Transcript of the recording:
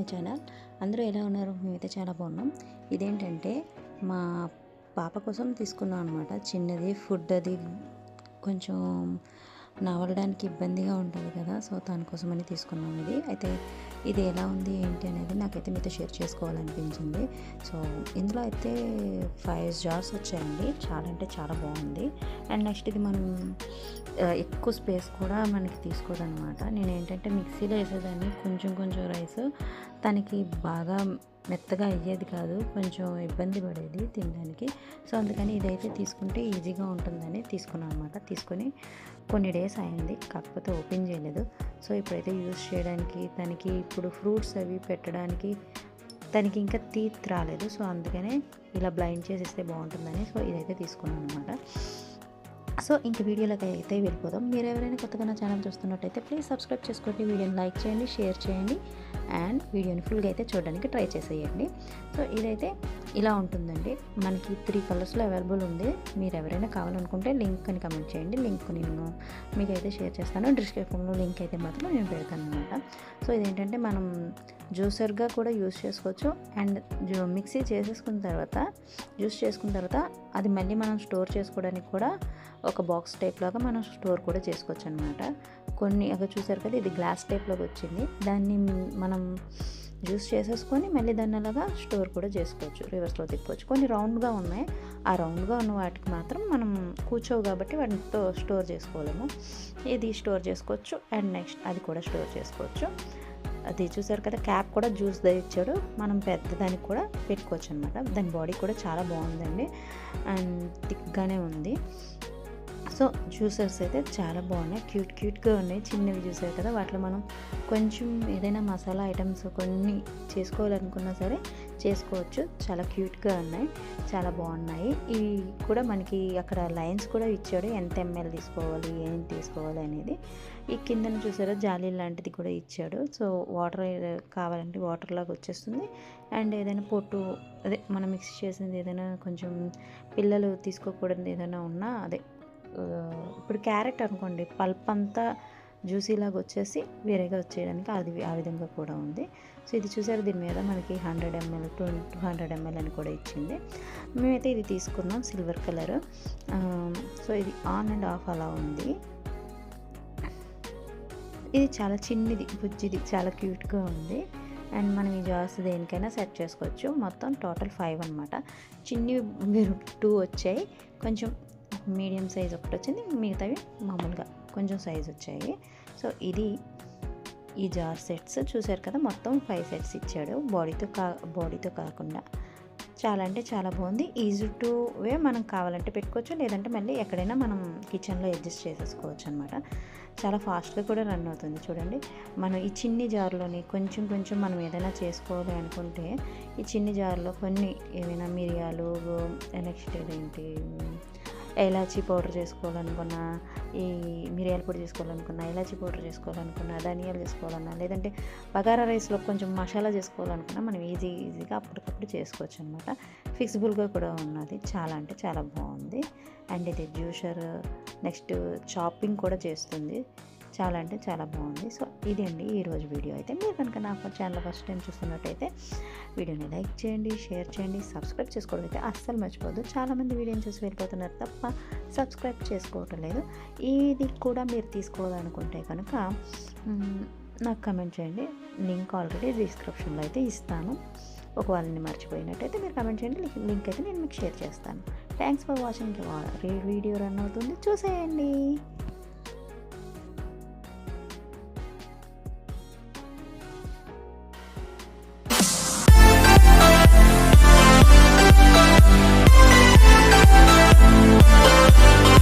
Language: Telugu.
My channel. అందరూ ఎలా ఉన్నారు? మేమైతే చాలా బాగున్నాం. ఇదేంటంటే మా పాప కోసం తీసుకున్నాం అనమాట చిన్నది ఫుడ్ అది కొంచెం నవలడానికి ఇబ్బందిగా ఉంటుంది కదా సో దానికోసమని తీసుకున్నాం ఇది. అయితే ఇది ఎలా ఉంది ఏంటి అనేది నాకైతే మీతో షేర్ చేసుకోవాలనిపించింది. సో ఇందులో అయితే ఫైవ్ జార్స్ వచ్చాయండి. చాలా అంటే చాలా బాగుంది. అండ్ నెక్స్ట్ ఇది మనం ఎక్కువ స్పేస్ కూడా మనకి తీసుకోదనమాట నేను ఏంటంటే మిక్సీలో వేసేదాన్ని కొంచెం కొంచెం రైస్ తనకి బాగా మెత్తగా అయ్యేది కాదు కొంచెం ఇబ్బంది పడేది తినడానికి. సో అందుకని ఇదైతే తీసుకుంటే ఈజీగా ఉంటుందని తీసుకున్నాను అనమాట తీసుకొని కొన్ని డేస్ అయింది కాకపోతే ఓపెన్ చేయలేదు. సో ఇప్పుడైతే యూస్ చేయడానికి తనకి ఇప్పుడు ఫ్రూట్స్ అవి పెట్టడానికి తనకి ఇంకా తీత్ రాలేదు. సో అందుకనే ఇలా బ్లైండ్ చేసి ఇస్తే బాగుంటుందని సో ఇదైతే తీసుకున్నాను అనమాట సో ఇంక వీడియోలోకి అయితే వెళ్ళిపోదాం. మీరు ఎవరైనా కొత్తగా నా ఛానల్ చూస్తున్నట్టయితే ప్లీజ్ సబ్స్క్రైబ్ చేసుకోండి వీడియోని లైక్ చేయండి షేర్ చేయండి అండ్ వీడియోని ఫుల్గా అయితే చూడడానికి ట్రై చేసేయండి. సో ఇదైతే ఇలా ఉంటుందండి. మనకి త్రీ కలర్స్లో అవైలబుల్ ఉంది. మీరు ఎవరైనా కావాలనుకుంటే లింక్ అని కమెంట్ చేయండి. లింక్ నేను మీకు అయితే షేర్ చేస్తాను డిస్క్రిప్షన్లో లింక్ అయితే మాత్రం నేను పెడతాను అనమాట సో ఇదేంటంటే మనం జ్యూసర్గా కూడా యూస్ చేసుకోవచ్చు. అండ్ మిక్సీ చేసేసుకున్న తర్వాత జ్యూస్ చేసుకున్న తర్వాత అది మళ్ళీ మనం స్టోర్ చేసుకోవడానికి కూడా ఒక బాక్స్ టైప్ లాగా మనం స్టోర్ కూడా చేసుకోవచ్చు అనమాట కొన్ని అక్కడ చూసారు కదా ఇది గ్లాస్ టైప్లోకి వచ్చింది. దాన్ని మనం జ్యూస్ చేసేసుకొని మళ్ళీ దాన్ని అలాగా స్టోర్ కూడా చేసుకోవచ్చు రివర్స్లో తిప్పవచ్చు కొన్ని రౌండ్గా ఉన్నాయి. ఆ రౌండ్గా ఉన్న వాటికి మాత్రం మనం కూర్చోవు కాబట్టి వాటితో స్టోర్ చేసుకోలేము. ఇది స్టోర్ చేసుకోవచ్చు అండ్ నెక్స్ట్ అది కూడా స్టోర్ చేసుకోవచ్చు. అది చూసారు కదా క్యాప్ కూడా జ్యూస్ ఇచ్చాడు. మనం పెద్ద దానికి కూడా పెట్టుకోవచ్చు అనమాట దాని బాడీ కూడా చాలా బాగుందండి. అండ్ థిక్గానే ఉంది. సో జ్యూసర్స్ అయితే చాలా బాగున్నాయి. క్యూట్ క్యూట్గా ఉన్నాయి. చిన్నవి జ్యూసర్ కదా వాటిలో మనం కొంచెం ఏదైనా మసాలా ఐటమ్స్ కొన్ని చేసుకోవాలనుకున్నా సరే చేసుకోవచ్చు. చాలా క్యూట్గా ఉన్నాయి. చాలా బాగున్నాయి. ఇవి కూడా మనకి అక్కడ లైన్స్ కూడా ఇచ్చాడు. ఎంత ఎంఎల్ తీసుకోవాలి ఏం తీసుకోవాలి అనేది. ఈ కిందన చూసారా జాలీ లాంటిది కూడా ఇచ్చాడు. సో వాటర్ కావాలంటే వాటర్ లాగా వచ్చేస్తుంది. అండ్ ఏదైనా పొట్టు అదే మనం మిక్స్ చేసింది ఏదైనా కొంచెం పిల్లలు తీసుకోకూడదు ఏదైనా ఉన్నా అదే ఇప్పుడు క్యారెట్ అనుకోండి పల్ప్ అంతా జ్యూసీలాగా వచ్చేసి వేరేగా వచ్చేయడానికి అది ఆ విధంగా కూడా ఉంది. సో ఇది చూసారు దీని మీద మనకి hundred ML two two hundred ML అని కూడా ఇచ్చింది. మేమైతే ఇది తీసుకున్నాం సిల్వర్ కలర్. సో ఇది ఆన్ అండ్ ఆఫ్ అలా ఉంది. ఇది చాలా చిన్నది బుజ్జిది చాలా క్యూట్గా ఉంది. అండ్ మనం ఈ జాస్ దేనికైనా సెట్ చేసుకోవచ్చు. మొత్తం టోటల్ ఫైవ్ అనమాట చిన్నవి మీరు టూ వచ్చాయి. కొంచెం మీడియం సైజ్ ఒకటి వచ్చింది మిగతావి మామూలుగా కొంచెం సైజ్ వచ్చాయి. సో ఇది ఈ జార్ సెట్స్ చూసారు కదా మొత్తం ఫైవ్ సెట్స్ ఇచ్చాడు బాడీతో కా బాడీతో కాకుండా. చాలా అంటే చాలా బాగుంది. ఈజీ టు వే మనం కావాలంటే పెట్టుకోవచ్చు లేదంటే మళ్ళీ ఎక్కడైనా మనం కిచెన్లో అడ్జస్ట్ చేసేసుకోవచ్చు అనమాట చాలా ఫాస్ట్గా కూడా రన్ అవుతుంది చూడండి. మనం ఈ చిన్ని జార్లోని కొంచెం కొంచెం మనం ఏదైనా చేసుకోవాలి అనుకుంటే ఈ చిన్ని జార్లో కొన్ని ఏమైనా మిరియాలు నెక్స్ట్ ఏంటి ఇలాచీ పౌడర్ చేసుకోవాలనుకున్నా ఈ మిరియాల పొడి చేసుకోవాలనుకున్నా ఇలాచీ పౌడర్ చేసుకోవాలనుకున్నా ధనియాలు చేసుకోవాలన్నా లేదంటే బగారా రైస్లో కొంచెం మసాలా చేసుకోవాలనుకున్నా మనం ఈజీ ఈజీగా అప్పటికప్పుడు చేసుకోవచ్చు అనమాట ఫిక్సిబుల్గా కూడా ఉన్నది. చాలా అంటే చాలా బాగుంది. అండ్ ఇది జ్యూషర్ నెక్స్ట్ చాపింగ్ కూడా చేస్తుంది. చాలా అంటే చాలా బాగుంది. సో ఇదండి అండి ఈరోజు వీడియో అయితే. మీరు కనుక నాకు ఛానల్ ఫస్ట్ టైం చూస్తున్నట్టయితే వీడియోని లైక్ చేయండి షేర్ చేయండి సబ్స్క్రైబ్ చేసుకోవడం అయితే అస్సలు మర్చిపోద్దు చాలామంది వీడియోని చూసి వెళ్ళిపోతున్నారు తప్ప సబ్స్క్రైబ్ చేసుకోవటం లేదు. ఇది కూడా మీరు తీసుకోవాలనుకుంటే కనుక నాకు కమెంట్ చేయండి. లింక్ ఆల్రెడీ డిస్క్రిప్షన్లో అయితే ఇస్తాను. ఒకవేళ నేను మర్చిపోయినట్టయితే మీరు కమెంట్ చేయండి. లింక్- లింక్ అయితే నేను మీకు షేర్ చేస్తాను. Thanks for watching. Video run అవుతుంది. చూసేయండి.